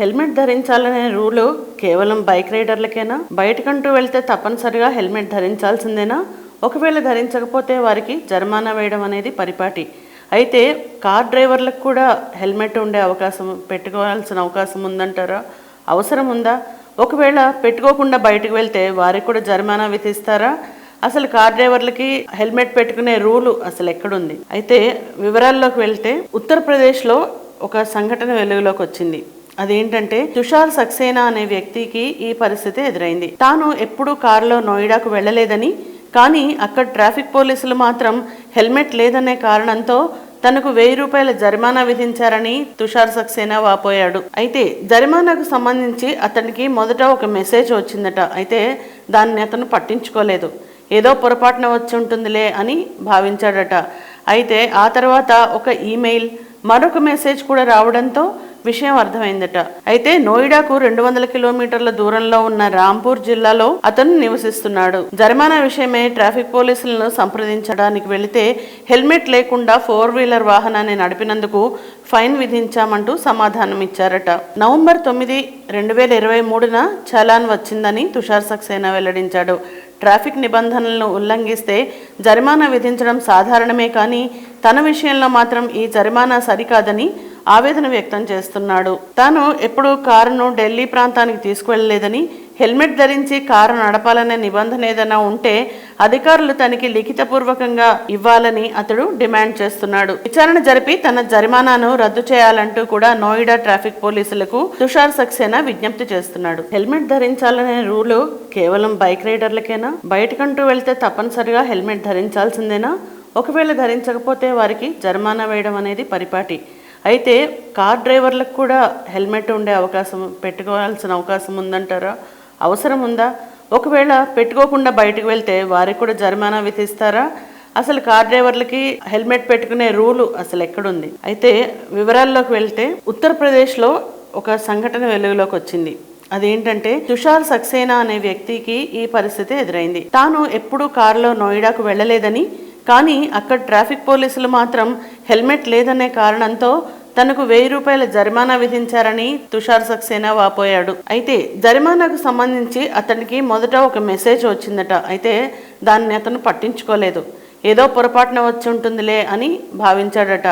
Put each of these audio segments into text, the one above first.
Helmet ధరించాలనే rule కేవలం bike రైడర్లకేనా? బయటకంటూ వెళ్తే తప్పనిసరిగా హెల్మెట్ ధరించాల్సిందేనా? ఒకవేళ ధరించకపోతే వారికి జరిమానా వేయడం అనేది పరిపాటి. అయితే కార్ డ్రైవర్లకు కూడా హెల్మెట్ ఉండే అవకాశం పెట్టుకోవాల్సిన అవకాశం ఉందంటారా? అవసరం ఉందా? ఒకవేళ పెట్టుకోకుండా బయటకు వెళ్తే వారికి కూడా జరిమానా విధిస్తారా? అసలు కార్ డ్రైవర్లకి హెల్మెట్ పెట్టుకునే రూలు అసలు ఎక్కడుంది? అయితే వివరాల్లోకి వెళ్తే ఉత్తరప్రదేశ్లో ఒక సంఘటన వెలుగులోకి వచ్చింది. అదేంటంటే తుషార్ సక్సేనా అనే వ్యక్తికి ఈ పరిస్థితి ఎదురైంది. తాను ఎప్పుడూ కారులో నోయిడాకు వెళ్ళలేదని కానీ అక్కడ ట్రాఫిక్ పోలీసులు మాత్రం హెల్మెట్ లేదనే కారణంతో తనకు వెయ్యి రూపాయల జరిమానా విధించారని తుషార్ సక్సేనా వాపోయాడు. అయితే జరిమానాకు సంబంధించి అతనికి మొదట ఒక మెసేజ్ వచ్చిందట. అయితే దాన్ని అతను పట్టించుకోలేదు. ఏదో పొరపాటున వచ్చి ఉంటుందిలే అని భావించాడట. అయితే ఆ తర్వాత ఒక ఈమెయిల్ మరొక మెసేజ్ కూడా రావడంతో విషయం అర్థమైందట. అయితే నోయిడాకు రెండు వందల కిలోమీటర్ల దూరంలో ఉన్న రాంపూర్ జిల్లాలో అతను నివసిస్తున్నాడు. జరిమానా విషయమై ట్రాఫిక్ పోలీసులను సంప్రదించడానికి వెళితే హెల్మెట్ లేకుండా ఫోర్ వీలర్ వాహనాన్ని నడిపినందుకు ఫైన్ విధించామంటూ సమాధానం ఇచ్చారట నవంబర్ తొమ్మిది రెండు వేల ఇరవై మూడున చలాన్ వచ్చిందని తుషార్ సక్సేనా వెల్లడించాడు. ట్రాఫిక్ నిబంధనలను ఉల్లంఘిస్తే జరిమానా విధించడం సాధారణమే కానీ తన విషయంలో మాత్రం ఈ జరిమానా సరికాదని ఆవేదన వ్యక్తం చేస్తున్నాడు. తాను ఎప్పుడూ కారును ఢిల్లీ ప్రాంతానికి తీసుకువెళ్ళలేదని హెల్మెట్ ధరించి కారు నడపాలనే నిబంధన ఏదైనా ఉంటే అధికారులు తనకి లిఖితపూర్వకంగా ఇవ్వాలని అతడు డిమాండ్ చేస్తున్నాడు. విచారణ జరిపి తన జరిమానాను రద్దు చేయాలంటూ కూడా నోయిడా ట్రాఫిక్ పోలీసులకు తుషార్ సక్సేనా విజ్ఞప్తి చేస్తున్నాడు. హెల్మెట్ ధరించాలనే రూలు కేవలం బైక్ రైడర్లకేనా? బయటకంటూ వెళ్తే తప్పనిసరిగా హెల్మెట్ ధరించాల్సిందేనా? ఒకవేళ ధరించకపోతే వారికి జరిమానా వేయడం అనేది పరిపాటి. అయితే కార్ డ్రైవర్లకు కూడా హెల్మెట్ ఉండే అవకాశం పెట్టుకోవాల్సిన అవకాశం ఉందంటారా? అవసరం ఉందా? ఒకవేళ పెట్టుకోకుండా బయటకు వెళ్తే వారికి కూడా జరిమానా విధిస్తారా? అసలు కార్ డ్రైవర్లకి హెల్మెట్ పెట్టుకునే రూలు అసలు ఎక్కడుంది? అయితే వివరాల్లోకి వెళ్తే ఉత్తరప్రదేశ్లో ఒక సంఘటన వెలుగులోకి వచ్చింది. అదేంటంటే తుషార్ సక్సేనా అనే వ్యక్తికి ఈ పరిస్థితి ఎదురైంది. తాను ఎప్పుడూ కారులో నోయిడాకు వెళ్ళలేదని కానీ అక్కడ ట్రాఫిక్ పోలీసులు మాత్రం హెల్మెట్ లేదనే కారణంతో తనకు వెయ్యి రూపాయల జరిమానా విధించారని తుషార్ సక్సేనా వాపోయాడు. అయితే జరిమానాకు సంబంధించి అతనికి మొదట ఒక మెసేజ్ వచ్చిందట. అయితే దాన్ని అతను పట్టించుకోలేదు. ఏదో పొరపాటున వచ్చి ఉంటుందిలే అని భావించాడట.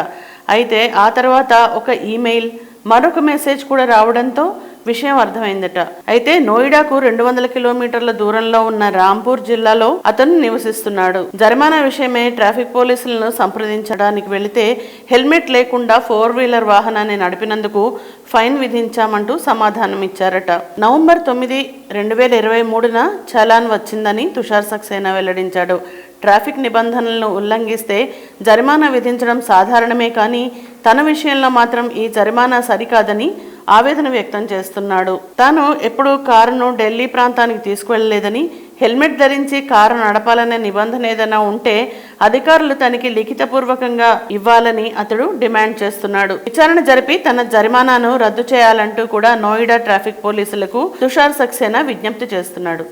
అయితే ఆ తర్వాత ఒక ఈమెయిల్ మరొక మెసేజ్ కూడా రావడంతో విషయం అర్థమైందట. అయితే నోయిడాకు రెండు వందల కిలోమీటర్ల దూరంలో ఉన్న రాంపూర్ జిల్లాలో అతను నివసిస్తున్నాడు. జరిమానా విషయమై ట్రాఫిక్ పోలీసులను సంప్రదించడానికి వెళితే హెల్మెట్ లేకుండా ఫోర్ వీలర్ వాహనాన్ని నడిపినందుకు ఫైన్ విధించామంటూ సమాధానం ఇచ్చారట. నవంబర్ తొమ్మిది రెండు వేల ఇరవై మూడున చలాన్ వచ్చిందని తుషార్ సక్సేనా వెల్లడించాడు. ట్రాఫిక్ నిబంధనలను ఉల్లంఘిస్తే జరిమానా విధించడం సాధారణమే కానీ తన విషయంలో మాత్రం ఈ జరిమానా సరికాదని ఆవేదన వ్యక్తం చేస్తున్నాడు. తాను ఎప్పుడూ కారును ఢిల్లీ ప్రాంతానికి తీసుకువెళ్ళలేదని హెల్మెట్ ధరించి కారు నడపాలనే నిబంధన ఏదైనా ఉంటే అధికారులు తనకి లిఖితపూర్వకంగా ఇవ్వాలని అతడు డిమాండ్ చేస్తున్నాడు. విచారణ జరిపి తన జరిమానాను రద్దు చేయాలంటూ కూడా నోయిడా ట్రాఫిక్ పోలీసులకు తుషార్ సక్సేనా విజ్ఞప్తి చేస్తున్నాడు.